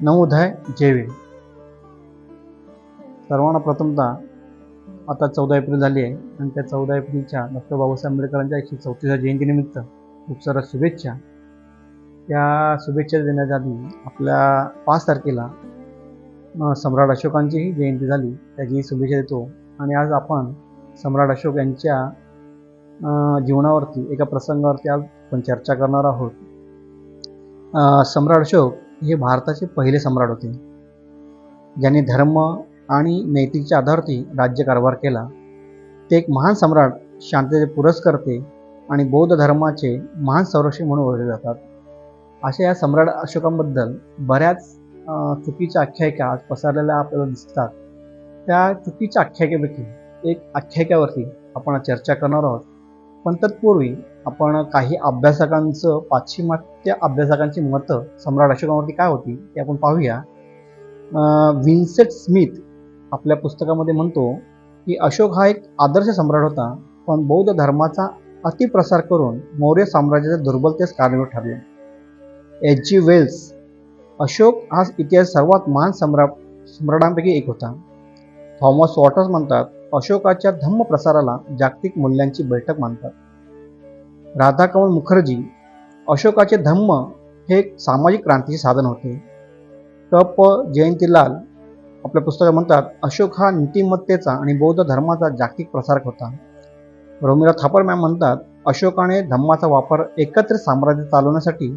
नवोदय जेवे. सर्वांना प्रथमतः आता चौदा एप्रिल झाली आहे आणि त्या चौदा एप्रिलच्या डॉक्टर बाबासाहेब आंबेडकरांच्या एकशे चौतीसव्या जयंतीनिमित्त खूप साऱ्या शुभेच्छा. त्या शुभेच्छा देण्याच्या आधी आपल्या पाच तारखेला सम्राट अशोकांचीही जयंती झाली. त्याची शुभेच्छा देतो. आणि आज आपण सम्राट अशोक यांच्या जीवनावरती एका प्रसंगावरती आज आपण चर्चा करणार आहोत. सम्राट अशोक हे भारताचे पहिले सम्राट होते. ज्यांनी धर्म आणि नैतिकच्या आधारावरती राज्यकारभार केला. ते एक महान सम्राट शांततेचे पुरस्कर्ते आणि बौद्ध धर्माचे महान संरक्षक म्हणून ओळखले जातात. अशा या सम्राट अशोकांबद्दल बऱ्याच चुकीच्या आख्यायिका आज पसरलेल्या आपल्याला दिसतात. त्या चुकीच्या आख्यायिकेपैकी एक आख्यायिकावरती आपण चर्चा करणार आहोत. पण तत्पूर्वी आपण काही अभ्यासकांचं पाश्चिमात्य अभ्यासकांची मतं सम्राट अशोकावरती काय होती ते आपण पाहूया. विन्सेट स्मिथ आपल्या पुस्तकामध्ये म्हणतो की अशोक हा एक आदर्श सम्राट होता पण बौद्ध धर्माचा अतिप्रसार करून मौर्य साम्राज्याच्या दुर्बलतेस कारणीभूत ठरले. एच. जी. वेल्स अशोक हा इतिहास सर्वात महान सम्राट सम्राटांपैकी एक होता. थॉमस वॉटर्स म्हणतात अशोकाच्या धम्म प्रसाराला जागतिक मूल्यांची बैठक मानतात. राधाकमल मुखर्जी अशोकाचे धम्म हे एक सामाजिक क्रांतीचे साधन होते. क प जयंतीलाल आपल्या पुस्तकात म्हणतात अशोक हा नीतिमत्तेचा आणि बौद्ध धर्माचा जागतिक प्रसारक होता. रोमिला थापर मॅम म्हणतात अशोकाने धम्माचा वापर एकत्र साम्राज्य चालवण्यासाठी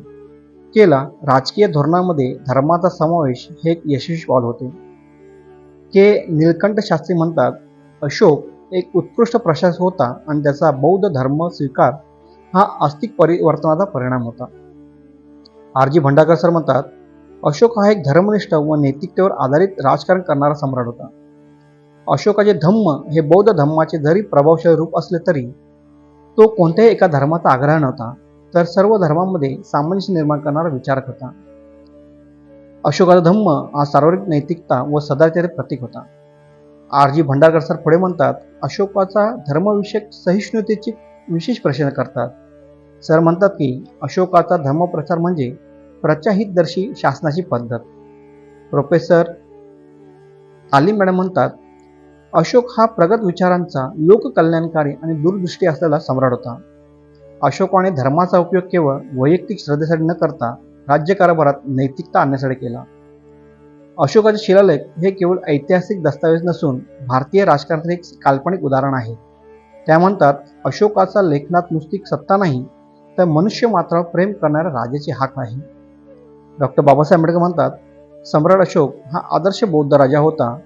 केला. राजकीय धोरणामध्ये धर्माचा समावेश हे एक यशस्वी पाऊल होते. के. नीलकंठ शास्त्री म्हणतात अशोक एक उत्कृष्ट प्रशासक होता आणि त्याचा बौद्ध धर्म स्वीकार हा आस्तिक परिवर्तनाचा परिणाम होता. आर. जी. भंडाकर सर म्हणतात अशोक हा एक धर्मनिष्ठ व नैतिकतेवर आधारित राजकारण करणारा सम्राट होता. अशोकाचे धम्म हे बौद्ध धम्माचे जरी प्रभावशाली रूप असले तरी तो कोणत्याही एका धर्माचा आग्रह नव्हता तर सर्व धर्मांमध्ये सामंजस्य निर्माण करणारा विचारक होता. अशोकाचा धम्म हा सार्वजनिक नैतिकता व सदाचारी प्रतीक होता. आर जी भंडारकर सर पुढे म्हणतात अशोकाचा धर्मविषयक सहिष्णुतेची विशेष प्रश्न करतात. सर म्हणतात की अशोकाचा धर्मप्रचार म्हणजे प्रचाहितदर्शी शासनाची पद्धत. प्रोफेसर तालीम मॅडम म्हणतात अशोक हा प्रगत विचारांचा लोककल्याणकारी आणि दूरदृष्टी असलेला सम्राट होता. अशोकाने धर्माचा उपयोग केवळ वैयक्तिक श्रद्धेसाठी न करता राज्यकारभारात नैतिकता आणण्यासाठी केला. अशोकाचे शिलालेख हे केवळ ऐतिहासिक दस्तावेज नसून भारतीय राजकारणाचे एक काल्पनिक उदाहरण आहे. त्या म्हणतात अशोकाचा लेखनात नुसती सत्ता नाही तर मनुष्य मात्र प्रेम करणाऱ्या राजाची हाक नाही. डॉक्टर बाबासाहेब आंबेडकर म्हणतात सम्राट अशोक हा आदर्श बौद्ध राजा होता.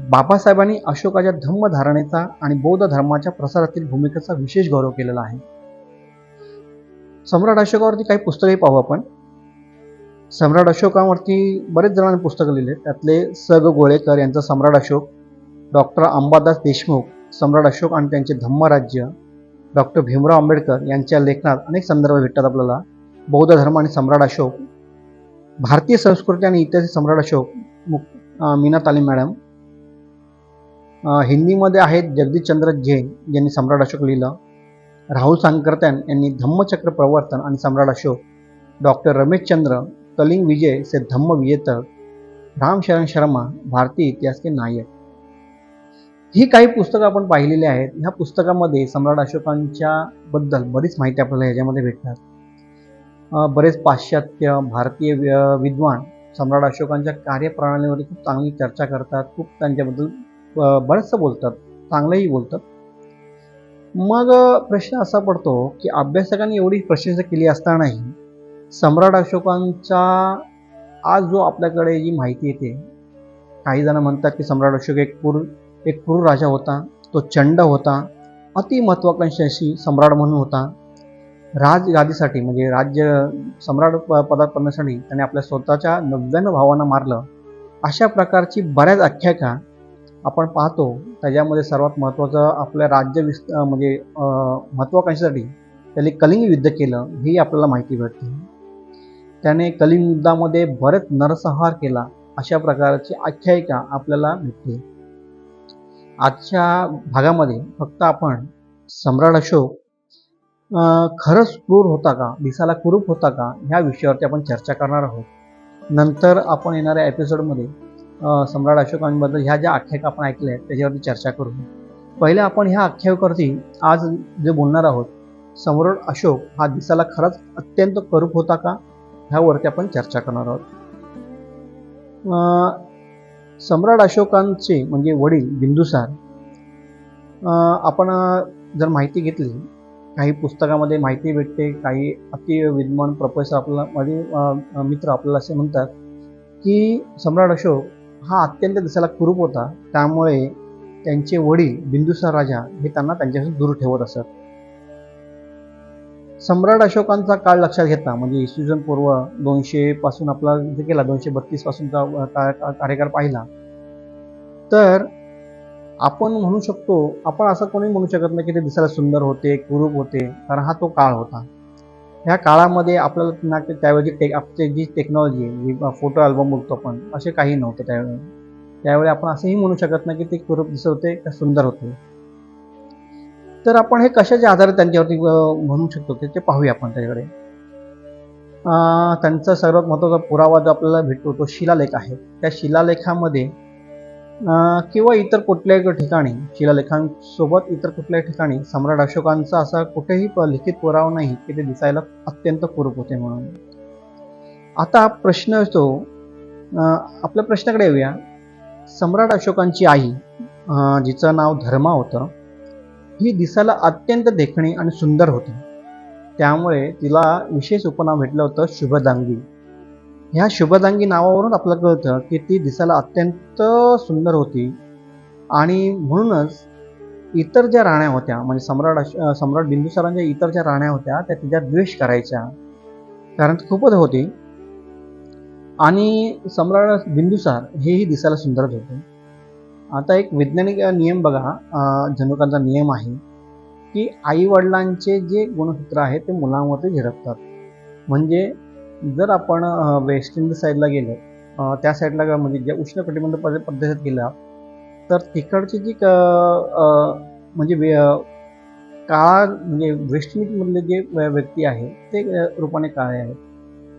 बाबासाहेबांनी अशोकाच्या धम्मधारणेचा आणि बौद्ध धर्माच्या प्रसारातील भूमिकेचा विशेष गौरव केलेला आहे. सम्राट अशोकावरती काही पुस्तकही पाहू आपण. सम्राट अशोकावरती बरेच जणांनी पुस्तकं लिहिले त्यातले स ग गोळेकर यांचं सम्राट अशोक डॉक्टर अंबादास देशमुख सम्राट अशोक आणि त्यांचे धम्मराज्य डॉक्टर भीमराव आंबेडकर यांच्या लेखनात अनेक संदर्भ भेटतात आपल्याला. बौद्ध धर्म आणि सम्राट अशोक भारतीय संस्कृती आणि इतिहास सम्राट अशोक मुक मीना तालीम मॅडम. हिंदीमध्ये आहेत जगदीशचंद्र जैन यांनी सम्राट अशोक लिहिलं. राहुल सांकरत्यान यांनी धम्मचक्र प्रवर्तन आणि सम्राट अशोक डॉक्टर रमेशचंद्र कलिंग विजय से धम्म विजेतक राम शरण शर्मा भारतीय इतिहास के नायक। ही काही पुस्तकं आपण पाहिलेली आहेत. ह्या पुस्तकामध्ये सम्राट अशोकांच्या बद्दल बरीच माहिती आपल्याला ह्याच्यामध्ये भेटतात बरेच पाश्चात्य भारतीय विद्वान सम्राट अशोकांच्या कार्यप्रणालीमध्ये खूप चांगली चर्चा करतात. खूप त्यांच्याबद्दल बरंचसं बोलतात. चांगलंही बोलतात. मग प्रश्न असा पडतो की अभ्यासकांनी एवढी प्रशंसा केली असतानाही सम्राट अशोकांचा आज जो आपल्याकडे जी माहिती येते काही जण म्हणतात की सम्राट अशोक एक क्रूर एक क्रूर राजा होता तो चंड होता अति महत्वाकांक्षी सम्राट म्हणून होता. राजगादीसाठी म्हणजे राज्य सम्राट प- पदात पडण्यासाठी त्याने आपल्या स्वतःच्या नव्याण्णव भावांना मारलं. अशा प्रकारची बऱ्याच आख्यायिका आपण पाहतो. त्याच्यामध्ये सर्वात महत्त्वाचं आपल्या राज्य विस्त म्हणजे अं, त्याने कलिंग युद्ध केलं ही आपल्याला माहिती भेटते. त्याने कलिंग भरत बरेच नरसंहार केला अशा प्रकारची आख्यायिका आपल्याला भेटते आजच्या भागामध्ये फक्त आपण सम्राट अशोक खरंच क्रूर होता का दिसाला कुरूप होता का ह्या विषयावरती आपण चर्चा करणार आहोत. नंतर आपण येणाऱ्या एपिसोडमध्ये सम्राट अशोकांबद्दल ह्या ज्या आख्यायिका आपण ऐकल्या आहेत त्याच्यावरती चर्चा करू. पहिले आपण ह्या आख्यायिकावरती आज जे बोलणार आहोत सम्राट अशोक हा दिसायला खरंच अत्यंत करूप होता का ह्यावरती आपण चर्चा करणार आहोत. सम्राट अशोकांचे म्हणजे वडील बिंदुसार आपण जर माहिती घेतली काही पुस्तकामध्ये माहिती भेटते काही अति विद्वान प्रोफेसर आपल्याला म्हणजे मित्र आपल्याला असे म्हणतात की सम्राट अशोक हा अत्यंत दिसायला कुरूप होता. त्यामुळे त्यांचे वडील बिंदुसार राजा हे त्यांना त्यांच्यापासून दूर ठेवत असत. सम्राट अशोकांचा काळ लक्षात घेता म्हणजे इसवी सन पूर्व दोनशे पासून आपला जे केला दोनशे बत्तीस पासूनचा कार्यकाळ पाहिला. तर आपण म्हणू शकतो आपण असं कोणी म्हणू शकत नाही की ते दिसायला सुंदर होते कुरूप होते कारण हा तो काळ होता. ह्या काळामध्ये आपल्याला ना त्यावेळी टेक आपली जी टेक्नॉलॉजी जी फोटो अल्बम बघतो आपण असे काही नव्हतं त्यावेळी. त्यावेळी आपण असंही म्हणू शकत नाही की ते कुरूप दिसत होते का सुंदर होते. तर आपण हे कशाच्या आधारे त्यांच्यावरती म्हणू शकतो ते ते पाहूया आपण त्याच्याकडे. त्यांचा सर्वात महत्त्वाचा पुरावा जो आपल्याला भेटतो तो शिलालेख आहे. त्या शिलालेखामध्ये किंवा इतर कुठल्याही ठिकाणी शिलालेखांसोबत इतर कुठल्याही ठिकाणी सम्राट अशोकांचा असा कुठेही लिखित पुरावा नाही की ते दिसायला अत्यंत पूरक होते म्हणून. आता प्रश्न येतो आपल्या प्रश्नाकडे येऊया. सम्राट अशोकांची आई जिचं नाव धर्मा होतं ही दिसायला अत्यंत देखणी आणि सुंदर होती. त्यामुळे तिला विशेष उपनाव भेटलं होतं शुभदांगी. ह्या शुभदांगी नावावरून आपल्याला कळतं की ती दिसायला अत्यंत सुंदर होती. आणि म्हणूनच इतर ज्या राण्या होत्या म्हणजे सम्राट अश- सम्राट बिंदुसारांच्या इतर ज्या राण्या होत्या त्या तिच्या द्वेष करायच्या. कारण खूपच होती. आणि सम्राट बिंदुसार हेही दिसायला सुंदरच होते. आता एक वैज्ञानिक नियम बघा जनुकांचा नियम आहे की आई वडिलांचे जे गुणसूत्र आहे ते मुलांवरती झिरपतात. म्हणजे जर आपण वेस्ट इंडिज साईडला गेलो त्या साईडला म्हणजे ज्या उष्ण कटिबंध प्रदेशात गेला तर तिकडची जी क- म्हणजे वे- काळा म्हणजे वेस्ट इंडिजमधले जे व्य- व्यक्ती आहे ते रूपाने काळे आहेत.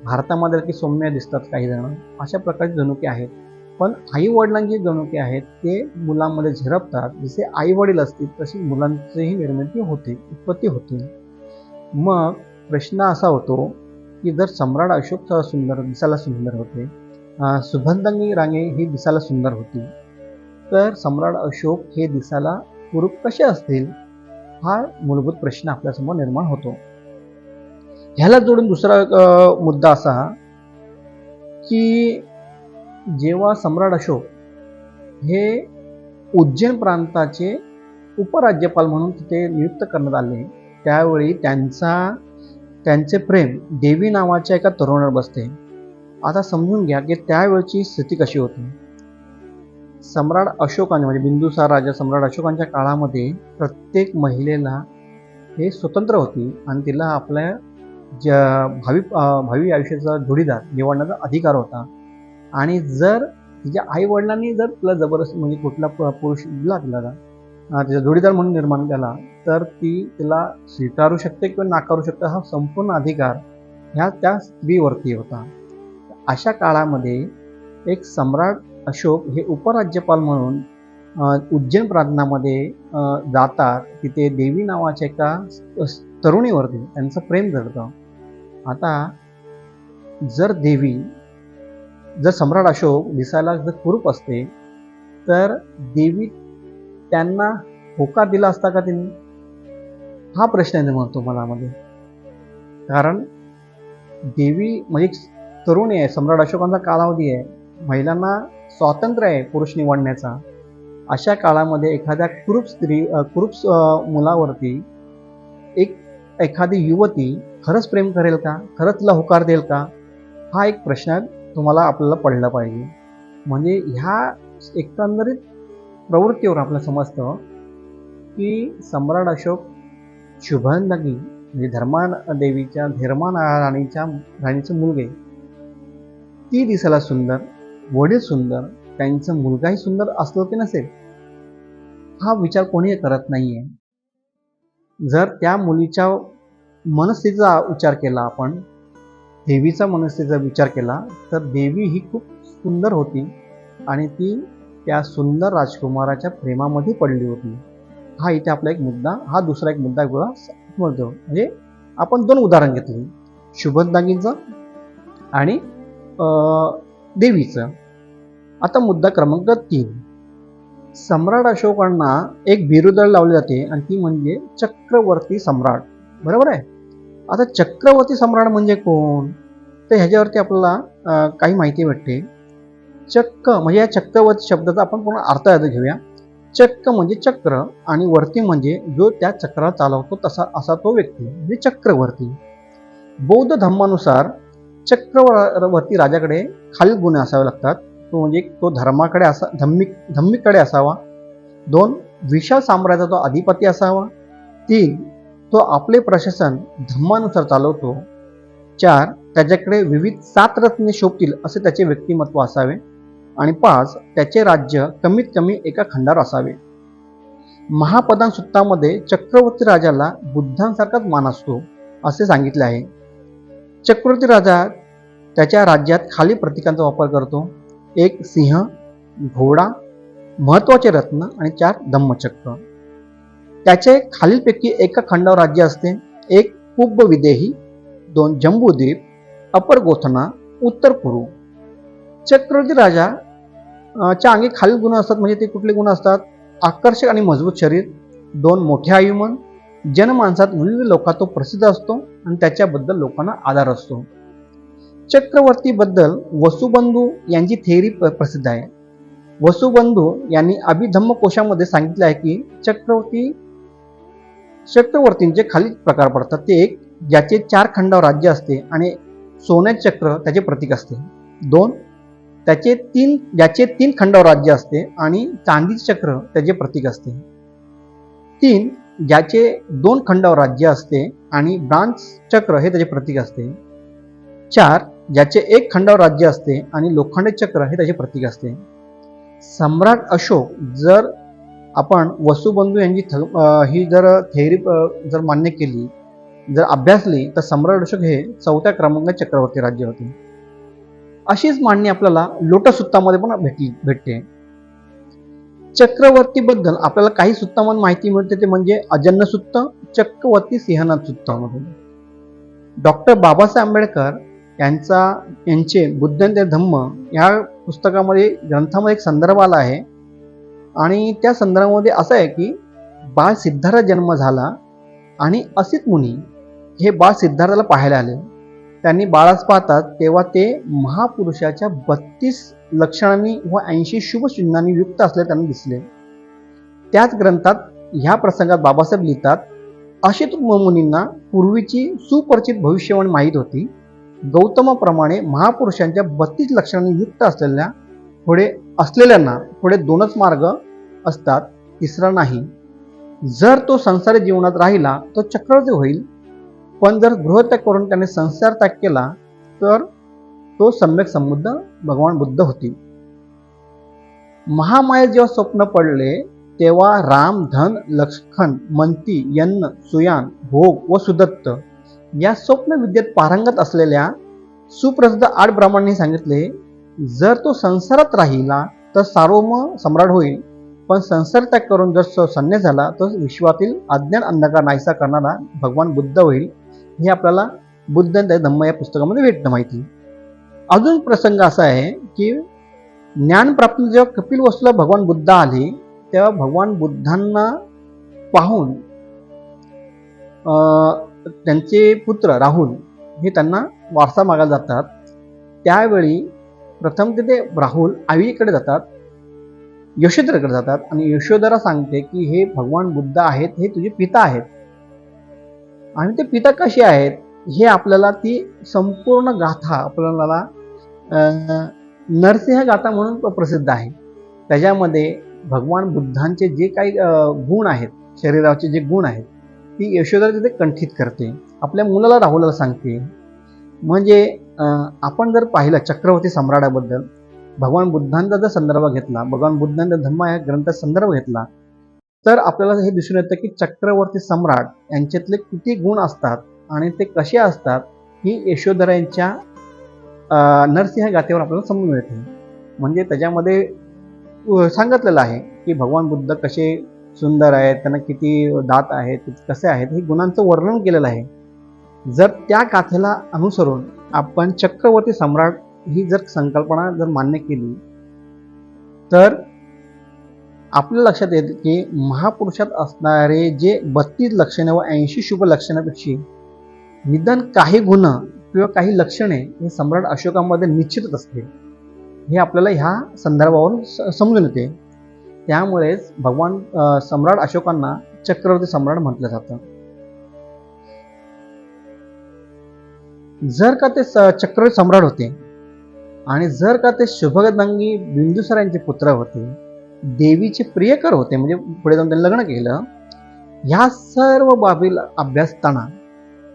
भारतामध्ये की सौम्य दिसतात काही जण. अशा प्रकारचे जनुके आहेत. पण आई वडिलांची जनुके आहेत ते मुलांमध्ये झिरपतात. जसे आई वडील असतील तशी मुलांचीही निर्मिती होते उत्पत्ती होते. मग प्रश्न असा होतो की जर सम्राट अशोक सुंदर दिसायला सुंदर होते सुभंदंगी रांगे ही दिसायला सुंदर होती तर सम्राट अशोक हे दिसायला कुरूप कसे असतील? हा मूलभूत प्रश्न आपल्यासमोर निर्माण होतो. ह्याला जोडून दुसरा मुद्दा असा की जेव्हा सम्राट अशोक हे उज्जैन प्रांताचे उपराज्यपाल म्हणून तिथे नियुक्त करण्यात आले त्यावेळी त्यांचा त्यांचे प्रेम देवी नावाच्या एका तरुणावर बसते. आता समजून घ्या की त्यावेळची स्थिती कशी होती. सम्राट अशोकाने म्हणजे बिंदुसार राजा सम्राट अशोकांच्या काळामध्ये प्रत्येक महिलेला हे स्वतंत्र होती आणि तिला आपल्या ज्या भावी भावी आयुष्याचा जोडीदार निवडण्याचा अधिकार होता. आणि जर तिच्या आई वडिलांनी जर तिला जबरदस्त म्हणजे कुठला प- पुरुष लागला तिचा जोडीदार म्हणून निर्माण केला तर ती तिला स्वीकारू शकते किंवा नाकारू शकते हा संपूर्ण अधिकार ह्या त्या स्त्रीवरती होता. अशा काळामध्ये एक सम्राट अशोक हे उपराज्यपाल म्हणून उज्जैन प्रांतामध्ये जातात. तिथे देवी नावाच्या एका तरुणीवरती त्यांचं प्रेम जडतं. आता जर देवी जर सम्राट अशोक दिसायला जर कुरूप असते तर देवी त्यांना होकार दिला असता का त्यांनी? हा प्रश्न निर्माण होतो मनामध्ये कारण देवी म्हणजे एक तरुणी आहे सम्राट अशोकांचा कालावधी आहे. महिलांना स्वातंत्र्य आहे पुरुष निवडण्याचा. अशा काळामध्ये एखाद्या कुरूप स्त्री कुरूप मुलावरती एक एखादी युवती खरंच प्रेम करेल का? खरंच तिला होकार देईल का? हा एक प्रश्न तुम्हाला आपल्याला पडलं पाहिजे. म्हणजे ह्या एकंदरीत प्रवृत्तीवर आपलं समजतं की सम्राट अशोक शुभंदगी म्हणजे धर्मा देवीच्या धर्मा राणीच्या राणीचे मुलगे ती दिसायला सुंदर वडील सुंदर त्यांचं मुलगाही सुंदर असलो की नसेल हा विचार कोणी करत नाहीये. जर त्या मुलीच्या मनस्थितीचा विचार केला आपण देवीचा मनस्थितीचा विचार केला तर देवी ही खूप सुंदर होती आणि ती त्या सुंदर राजकुमाराच्या प्रेमामध्ये पडली होती. हा इथे आपला एक मुद्दा हा दुसरा एक मुद्दा गोळा समजतो. म्हणजे आपण दोन उदाहरण घेतली शुभदागींचं आणि देवीचं. आता मुद्दा क्रमांक तीन. सम्राट अशोकांना एक बिरुदळ लावली जाते आणि ती म्हणजे चक्रवर्ती सम्राट. बरोबर आहे? आता चक्रवर्ती सम्राट म्हणजे कोण? तर ह्याच्यावरती आपल्याला काही माहिती भेटते. चक्क म्हणजे या चक्रवर्ती शब्दाचा आपण पूर्ण अर्थ याचा घेऊया. चक्क म्हणजे चक्र आणि वर्ती म्हणजे जो त्या चक्राला चालवतो तसा असा तो व्यक्ती म्हणजे चक्रवर्ती. बौद्ध धर्मानुसार चक्रवर्ती राजाकडे खालील गुण असावे लागतात. तो म्हणजे तो धर्माकडे असा धम्मिक धम्मिककडे असावा. दोन विशाल साम्राज्याचा तो अधिपती असावा. तीन तो आपले प्रशासन धम्मानुसार चालवतो. चार त्याच्याकडे विविध सात रत्ने शोभतील असे त्याचे व्यक्तिमत्व असावे. आणि पाच त्याचे राज्य कमीत कमी एका खंडावर असावे. महापदान सुत्तामध्ये चक्रवर्ती राजाला बुद्धांसारखाच मान असतो असे सांगितले आहे. चक्रवर्ती राजा त्याच्या राज्यात खाली प्रतीकांचा वापर करतो. एक सिंह घोडा महत्त्वाचे रत्न आणि चार धम्मचक्र. त्याचे खालीलपैकी एका खंडावर राज्य असते एक पूर्व विदेही दोन जम्बूद्वीप अपर गोथना उत्तर पूर्व चक्रवर्ती राजा च्या अंगी खालील गुण असतात म्हणजे ते कुठले गुण असतात? आकर्षक आणि मजबूत शरीर दोन मोठे आयुमन जनमानसात विविध लोकात तो प्रसिद्ध असतो आणि त्याच्याबद्दल लोकांना आधार असतो. चक्रवर्तीबद्दल वसुबंधू यांची थेअरी प्रसिद्ध आहे. वसुबंधू यांनी अभिधम्म कोशामध्ये सांगितले आहे की चक्रवर्ती चक्रवर्तींचे खालील प्रकार पडतात. ते एक ज्याचे चार खंडावर राज्य असते आणि सोन्याचे चक्र त्याचे प्रतीक असते. दोन त्याचे तीन ज्याचे तीन खंडावर राज्य असते आणि चांदीचे चक्र त्याचे प्रतीक असते. तीन ज्याचे दोन खंडावर राज्य असते आणि ब्रांच चक्र हे त्याचे प्रतीक असते. चार ज्याचे एक खंडावर राज्य असते आणि लोखंड चक्र हे त्याचे प्रतीक असते. सम्राट अशोक जर आपण वसुबंधू यांची थ ही जर थेअरी जर मान्य केली जर अभ्यासली तर सम्राट अशोक हे चौथ्या क्रमांकाचे चक्रवर्ती राज्य होते. अशीच मांडणी आपल्याला लोटसूत्तामध्ये पण भेटली भेटते. चक्रवर्तीबद्दल आपल्याला काही सुत्तामध्ये माहिती मिळते ते म्हणजे अजन्न सुत्त चक्रवर्ती सिंहनाथ सुत्तामधून डॉक्टर बाबासाहेब आंबेडकर यांचा यांचे बुद्धंत धम्म या पुस्तकामध्ये ग्रंथामध्ये एक संदर्भ आला आहे. आणि त्या संदर्भामध्ये असं आहे की बाळ सिद्धार्थ जन्म झाला आणि असित मुनी हे बाळ सिद्धार्थाला पाहायला आले. त्यांनी बाळास पाहतात तेव्हा ते महापुरुषाच्या बत्तीस लक्षणांनी व ऐंशी शुभचिन्हांनी युक्त असले त्यांना दिसले. त्याच ग्रंथात ह्या प्रसंगात बाबासाहेब लिहितात अशित मुनींना पूर्वीची सुपरिचित भविष्यवाणी माहीत होती. गौतमाप्रमाणे महापुरुषांच्या बत्तीस लक्षणांनी युक्त असलेल्या पुढे असलेल्यांना पुढे दोनच मार्ग असतात. तिसरा नाही. जर तो संसारी जीवनात राहिला तो चक्रवर्ती होईल. पण जर गृहत्याग करून त्याने संसार त्याग केला तर तो सम्यक समृद्ध भगवान बुद्ध होतील. महामाया जेव्हा स्वप्न पडले तेव्हा राम धन लक्षण मंती यन्न सुयान भोग व सुदत्त या स्वप्न विद्येत पारंगत असलेल्या सुप्रसिद्ध आठ ब्राह्मणांनी सांगितले जर तो संसारात राहिला तर सार्वम सम्राट होईल. पण संसार त्याग करून जर तो संन्यास झाला तर विश्वातील अज्ञान अंधकार नाहीसा करणारा भगवान बुद्ध होईल. हे आपल्याला बुद्ध धम्म या पुस्तकामध्ये भेटतं माहिती. अजून प्रसंग असा आहे की ज्ञानप्राप्त जेव्हा कपिल वस्तूला भगवान बुद्ध आले तेव्हा भगवान बुद्धांना पाहून त्यांचे पुत्र राहुल हे त्यांना वारसा मागायला जातात. त्यावेळी प्रथम तिथे राहुल आईकडे जातात यशोधराकडे जातात आणि यशोधरा सांगते की हे भगवान बुद्ध आहेत हे तुझे पिता आहेत. आणि ते पिता कसे आहेत? हे आपल्याला ती संपूर्ण गाथा आपल्याला नरसिंह गाथा म्हणून प्रसिद्ध आहे. त्याच्यामध्ये भगवान बुद्धांचे जे काही गुण आहेत शरीराचे जे गुण आहेत ती यशोधरा तिथे कंठित करते. आपल्या मुलाला राहुलाला सांगते. म्हणजे आपण जर पाहिलं चक्रवर्ती सम्राटाबद्दल भगवान बुद्धांचा जर संदर्भ घेतला भगवान बुद्धांचा धम्म या ग्रंथाचा संदर्भ घेतला तर आपल्याला हे दिसून येतं की चक्रवर्ती सम्राट यांच्यातले किती गुण असतात आणि ते कसे असतात ही यशोधरा यांच्या नरसिंह गाथेवर आपल्याला समजून येते. म्हणजे त्याच्यामध्ये सांगितलेलं आहे की भगवान बुद्ध कसे सुंदर आहेत त्यांना किती दात आहेत कसे आहेत हे गुणांचं वर्णन केलेलं आहे. जर त्या काथेला अनुसरून आपण चक्रवर्ती सम्राट ही जर संकल्पना जर मान्य केली तर आपल्या लक्षात येते की महापुरुषात असणारे जे बत्तीस लक्षणे व ऐंशी शुभ लक्षणापेक्षा निदान काही गुण किंवा काही लक्षणे हे सम्राट अशोकामध्ये निश्चितच असते हे आपल्याला ह्या संदर्भावरून स- समजून येते. त्यामुळेच भगवान सम्राट अशोकांना चक्रवर्ती सम्राट म्हटलं जातं. जर का ते स- चक्रवर्ती सम्राट होते आणि जर का ते शुभगदांगी बिंदुसरांचे पुत्र होते देवीचे प्रियकर होते म्हणजे पुढे जाऊन त्यांनी लग्न केलं ह्या सर्व बाबीला अभ्यासताना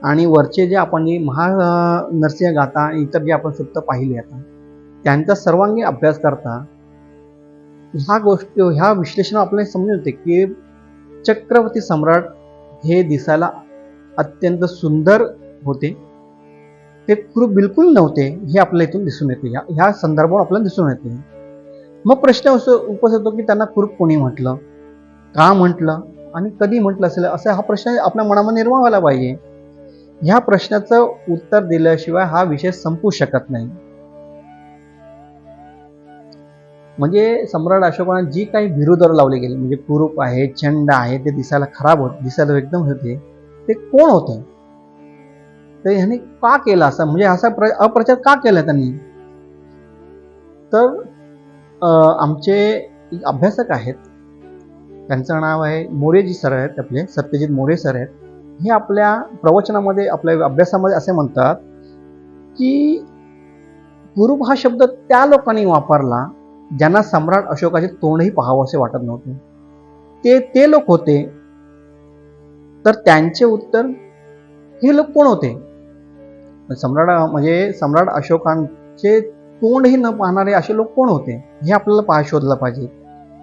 आणि वरचे जे आपण जे महा नरसिंह गाथा आणि इतर जे आपण सुप्त पाहिले आता त्यांचा सर्वांगी अभ्यास करता ह्या गोष्टी ह्या विश्लेषण आपल्याला समजून येते की चक्रवर्ती सम्राट हे दिसायला अत्यंत सुंदर होते. ते क्रूप बिलकुल नव्हते हे आपल्या इथून दिसून येते. ह्या ह्या संदर्भावर आपल्याला दिसून येते. मग प्रश्न असं उपस्थित होतो की त्यांना कुरूप कोणी म्हटलं? का म्हटलं? आणि कधी म्हटलं असेल? असा हा प्रश्न आपल्या मनामध्ये निर्माण व्हायला पाहिजे. ह्या प्रश्नाचं उत्तर दिल्याशिवाय हा विषय संपू शकत नाही. म्हणजे सम्राट अशोकांना जी काही बिरुदर लावले गेले म्हणजे कुरूप आहे चंड आहे ते दिसायला खराब होत दिसायला एकदम होते. ते कोण होते? तर ह्यांनी का केला असा? म्हणजे असा प्र अप्रचार का केला त्यांनी? तर आमचे अभ्यासक आहेत. त्यांचं नाव आहे मोरेजी सर आहेत आपले सत्यजित मोरे सर आहेत. हे आपल्या प्रवचनामध्ये आपल्या अभ्यासामध्ये असे म्हणतात की कुरूप हा शब्द त्या लोकांनी वापरला ज्यांना सम्राट अशोकाचे तोंडही पाहावं असे वाटत नव्हते. ते ते लोक होते. तर त्यांचे उत्तर हे लोक कोण होते? सम्राट म्हणजे सम्राट अशोकांचे तोंडही न पाहणारे असे लोक कोण होते? हे आपल्याला पाह शोधलं पाहिजे.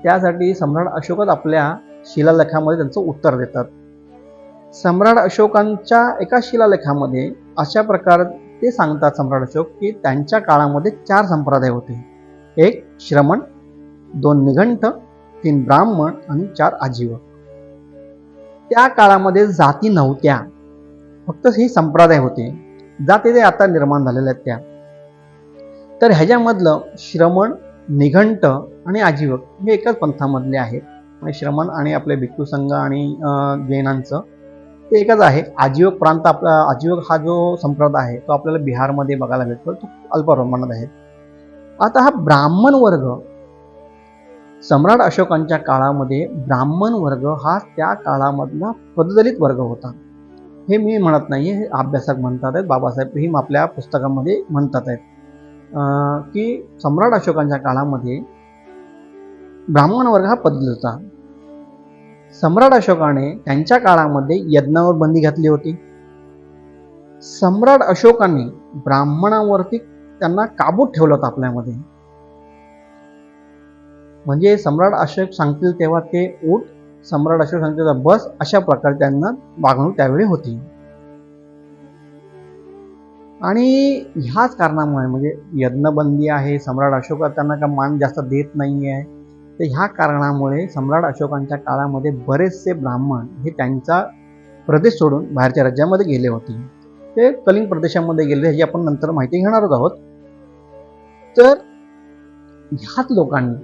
त्यासाठी सम्राट अशोकच आपल्या शिलालेखामध्ये त्यांचं उत्तर देतात. सम्राट अशोकांच्या एका शिलालेखामध्ये अशा प्रकारे ते सांगतात सम्राट अशोक की त्यांच्या काळामध्ये चार संप्रदाय होते. एक श्रमण दोन निघंठ तीन ब्राह्मण आणि चार आजीवक त्या काळामध्ये जाती नव्हत्या. फक्त ही संप्रदाय होते. जाती ते आता निर्माण झालेल्या आहेत त्या. तर ह्याच्यामधलं श्रमण निघंट आणि आजीवक हे एकाच पंथामधले आहेत. म्हणजे श्रमण आणि आपले भिक्खू संघ आणि जैनांचं ते एकच आहे. आजीवक प्रांत आपला आजीवक हा जो संप्रदाय आहे तो आपल्याला बिहारमध्ये बघायला भेटतो. तो अल्प प्रमाणात आहे. आता हा ब्राह्मण वर्ग सम्राट अशोकांच्या काळामध्ये ब्राह्मण वर्ग हा त्या काळामधला पददलित वर्ग होता. हे मी म्हणत नाही हे अभ्यासक म्हणतात आहेत बाबासाहेब ही आपल्या पुस्तकामध्ये म्हणतात आहेत. अं, की सम्राट अशोकांच्या काळामध्ये ब्राह्मण वर्ग हा पददलित होता. सम्राट अशोकाने त्यांच्या काळामध्ये यज्ञावर बंदी घातली होती. सम्राट अशोकाने ब्राह्मणावरती त्यांना काबूत ठेवलं होतं आपल्यामध्ये. म्हणजे सम्राट अशोक सांगतील तेव्हा ते ऊट सम्राट अशोक बस अशा प्रकारे त्यांना वागणूक त्यावेळी होती. आणि ह्याच कारणामुळे म्हणजे यज्ञबंदी आहे सम्राट अशोक त्यांना का मान जास्त देत नाही आहे तर ह्या कारणामुळे सम्राट अशोकांच्या काळामध्ये बरेचसे ब्राह्मण हे त्यांचा प्रदेश सोडून बाहेरच्या राज्यामध्ये गेले होते. ते कलिंग प्रदेशामध्ये गेले ह्याची आपण नंतर माहिती घेणारच आहोत. तर ह्याच लोकांनी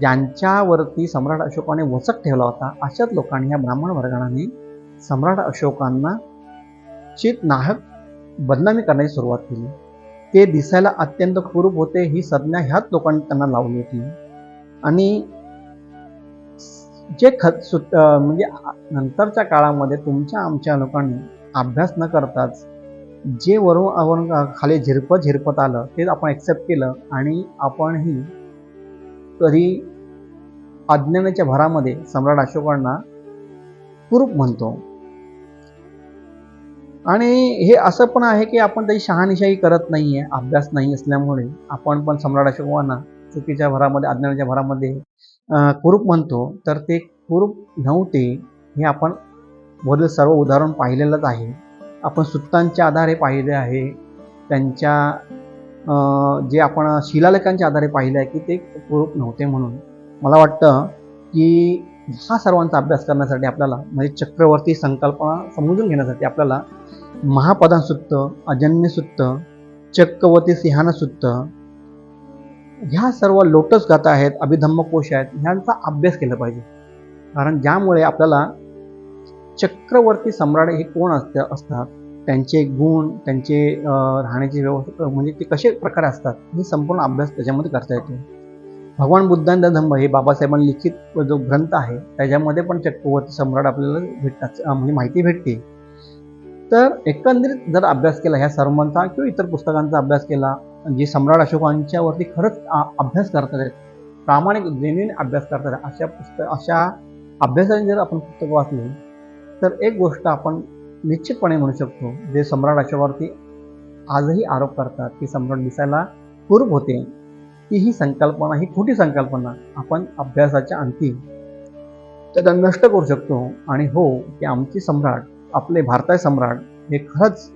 ज्यांच्यावरती सम्राट अशोकाने वचक ठेवला होता अशाच लोकांनी या ब्राह्मण वर्गाने सम्राट अशोकांना चित नाहक बदनामी करण्याची सुरुवात केली. ते दिसायला अत्यंत कुरूप होते ही संज्ञा ह्याच लोकांनी त्यांना लावली होती. आणि जे खत सुट म्हणजे नंतरच्या काळामध्ये तुमच्या आमच्या लोकांनी अभ्यास न करताच जे वरून वरून खाली झिरपत झिरपत आलं ते आपण ॲक्सेप्ट केलं आणि आपणही तरी अज्ञानाच्या भरामध्ये सम्राट अशोकांना कुरूप म्हणतो. आणि हे असं पण आहे की आपण त्याची शहानिशाही करत नाही आहे अभ्यास नाही असल्यामुळे आपण पण सम्राट अशोकांना चुकीच्या भरामध्ये अज्ञानाच्या भरामध्ये कुरूप म्हणतो. तर ते कुरूप नव्हते हे आपण वरील सर्व उदाहरण पाहिलेलंच आहे. आपण सुत्तांच्या आधारे पाहिले आहे त्यांच्या जे आपण शिलालेखांच्या आधारे पाहिलं आहे की ते कुरूप नव्हते म्हणून. मला वाटतं की हा सर्वांचा अभ्यास करण्यासाठी आपल्याला म्हणजे चक्रवर्ती संकल्पना समजून घेण्यासाठी आपल्याला महापदांसुत्त अजन्यसुत्त चक्रवर्ती सिंहानसुत्त ह्या सर्व लोटस गाथा आहेत अभिधम्मकोश आहेत ह्यांचा अभ्यास केला पाहिजे. कारण ज्यामुळे आपल्याला चक्रवर्ती सम्राट हे कोण असते असतात? त्यांचे गुण त्यांचे राहण्याची व्यवस्था म्हणजे ते कसे प्रकारे असतात हे संपूर्ण अभ्यास त्याच्यामध्ये करता येतो. भगवान बुद्धांचा धम्म हे बाबासाहेबांनी लिखित जो ग्रंथ आहे त्याच्यामध्ये पण चक्रवर्ती सम्राट आपल्याला भेटतात म्हणजे माहिती भेटते. तर एकंदरीत जर अभ्यास केला ह्या सर्वांचा किंवा इतर पुस्तकांचा अभ्यास केला जे सम्राट अशोकांच्यावरती खरंच अभ्यास करतात आहेत प्रामाणिक जेन्युइन अभ्यास करतात अशा पुस्तक अशा अभ्यासाने जर आपण पुस्तकं वाचली तर एक गोष्ट आपण निश्चितपणे म्हणू शकतो जे सम्राट अशोकावरती आजही आरोप करतात की सम्राट दिसायला पूर्व होते ती ही संकल्पना ही खोटी संकल्पना आपण अभ्यासाच्या अंती त्याला नष्ट करू शकतो. आणि हो की आमचे सम्राट आपले भारताचे सम्राट हे खरंच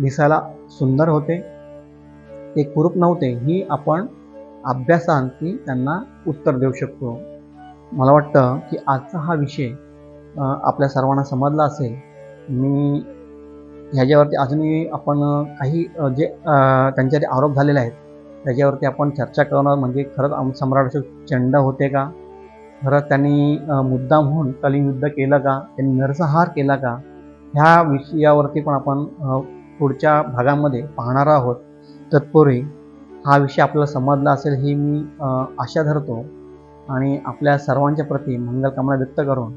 दिसायला सुंदर होते. ते कुरूप नव्हते ही आपण अभ्यासाअंती त्यांना उत्तर देऊ शकतो. मला वाटतं की आजचा हा विषय आपल्या सर्वांना समजला असेल. मी ह्याच्यावरती अजूनही आपण काही जे अं, त्यांच्यावरती आरोप झालेले आहेत त्याच्यावरती आपण चर्चा करणार. म्हणजे खरंच आम सम्राट अशोक चंड होते का? खरंच त्यांनी मुद्दाम होऊन कलिंग युद्ध केलं का? त्यांनी नरसंहार केला का? ह्या विषयावरती पण आपण पुढच्या भागामध्ये पाहणार आहोत. तत्पूर्वी हा विषय आपल्याला समजला असेल ही मी आशा धरतो. आणि आपल्या सर्वांच्या प्रती मंगलकामना व्यक्त करून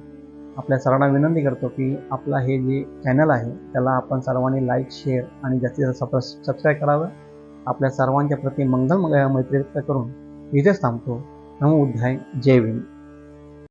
आपल्या सर्वांना विनंती करतो की आपला हे जे चॅनल आहे त्याला आपण सर्वांनी लाईक शेअर आणि जास्तीत जास्त सबस्क्राईब करावं. आपल्या सर्वांच्या प्रती मंगल मैत्री व्यक्त करून इथेच थांबतो. नमो उद्याय जय भीम.